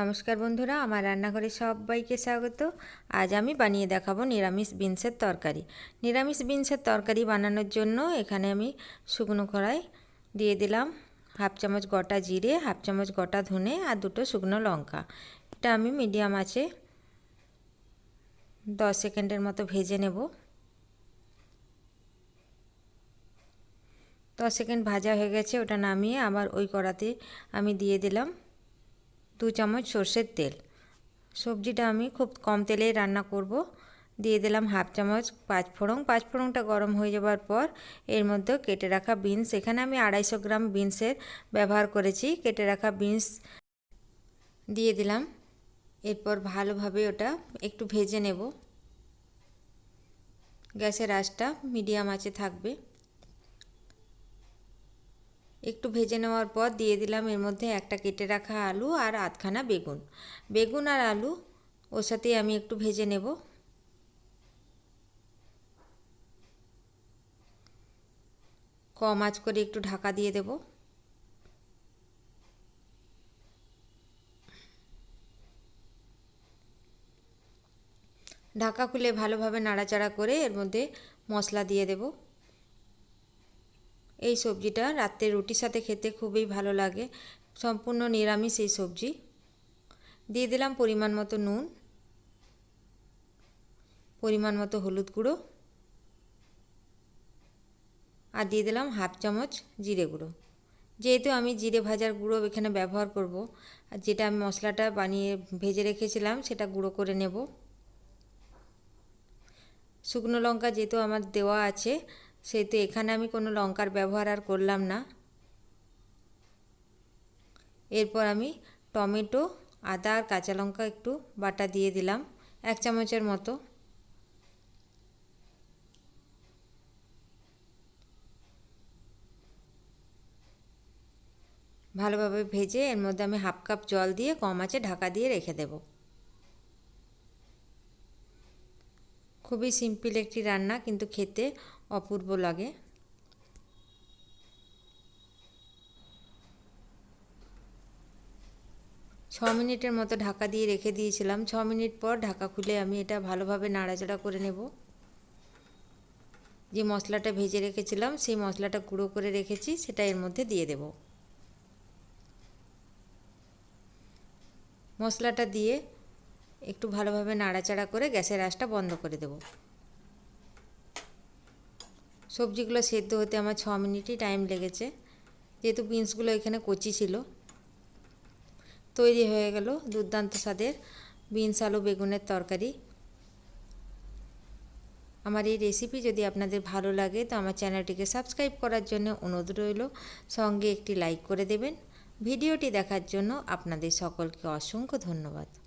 নমস্কার বন্ধুরা, আমার রান্নাঘরে সবাইকে স্বাগত। আজ আমি বানিয়ে দেখাবো নিরামিষ বিনসের তরকারি। নিরামিষ বিনসের তরকারি বানানোর জন্য এখানে আমি শুকনো কড়াই দিয়ে দিলাম, হাফ চামচ গোটা জিরে, হাফ চামচ গোটা ধনে আর দুটো শুকনো লঙ্কা। এটা আমি মিডিয়াম আছে দশ সেকেন্ডের মতো ভেজে নেব। দশ সেকেন্ড ভাজা হয়ে গেছে, ওটা নামিয়ে আবার ওই কড়াতে আমি দিয়ে দিলাম। দু চামচ সর্ষের তেল। সবজিটা আমি খুব কম তেলেই রান্না করব। দিয়ে দিলাম হাফ চামচ পাঁচফোড়ন। পাঁচফোড়নটা গরম হয়ে যাওয়ার পর এর মধ্যে কেটে রাখা বিনস। এখানে আমি আড়াইশো গ্রাম বিনসের ব্যবহার করেছি। কেটে রাখা বিনস দিয়ে দিলাম। এরপর ভালোভাবে ওটা একটু ভেজে নেব। গ্যাসের আঁচটা মিডিয়াম আঁচে থাকবে। একটু ভেজে নেওয়ার পর দিয়ে দিলাম এর মধ্যে একটা কেটে রাখা আলু আর আধখানা বেগুন। বেগুন আর আলু, ওর সাথে আমি একটু ভেজে নেব। কম আঁচ করে একটু ঢাকা দিয়ে দেব। ঢাকা খুলে ভালোভাবে নাড়াচাড়া করে এর মধ্যে মশলা দিয়ে দেবো। এই সবজিটা রাত্রে রুটির সাথে খেতে খুবই ভালো লাগে। সম্পূর্ণ নিরামিষ এই সবজি। দিয়ে দিলাম পরিমাণ মতো নুন, পরিমাণ মতো হলুদ গুঁড়ো, আর দিয়ে দিলাম হাফ চামচ জিরে গুঁড়ো। যেহেতু আমি জিরে ভাজার গুঁড়ো এখানে ব্যবহার করব, আর যেটা আমি মশলাটা বানিয়ে ভেজে রেখেছিলাম সেটা গুঁড়ো করে নেব। শুকনো লঙ্কা যেহেতু আমার দেওয়া আছে সেহেতু এখানে আমি কোনো লঙ্কার ব্যবহার আর করলাম না। এরপর আমি টমেটো, আদা আর কাঁচা লঙ্কা একটু বাটা দিয়ে দিলাম, এক চামচের মতো। ভালোভাবে ভেজে এর মধ্যে আমি হাফ কাপ জল দিয়ে কম আছে ঢাকা দিয়ে রেখে দেবো। খুবই সিম্পল একটি রান্না, কিন্তু খেতে অপূর্ব লাগে। ছ মিনিটের মতো ঢাকা দিয়ে রেখে দিয়েছিলাম। ছ মিনিট পর ঢাকা খুলে আমি এটা ভালোভাবে নাড়াচাড়া করে নেব। যে মশলাটা ভেজে রেখেছিলাম, সেই মশলাটা গুঁড়ো করে রেখেছি, সেটা এর মধ্যে দিয়ে দেব। মশলাটা দিয়ে একটু ভালোভাবে নাড়াচাড়া করে গ্যাসের আঁচটা বন্ধ করে দেব। সবজিগুলো সেদ্ধ হতে আমার ছ মিনিটই টাইম লেগেছে। যেহেতু বিনসগুলো এখানে কচি ছিল। তৈরি হয়ে গেল দুর্দান্ত স্বাদের বিনস আলু, বেগুনের তরকারি। আমার এই রেসিপি যদি আপনাদের ভালো লাগে তো আমার চ্যানেলটিকে সাবস্ক্রাইব করার জন্য অনুরোধ রইল। সঙ্গে একটি লাইক করে দেবেন। ভিডিওটি দেখার জন্য আপনাদের সকলকে অসংখ্য ধন্যবাদ।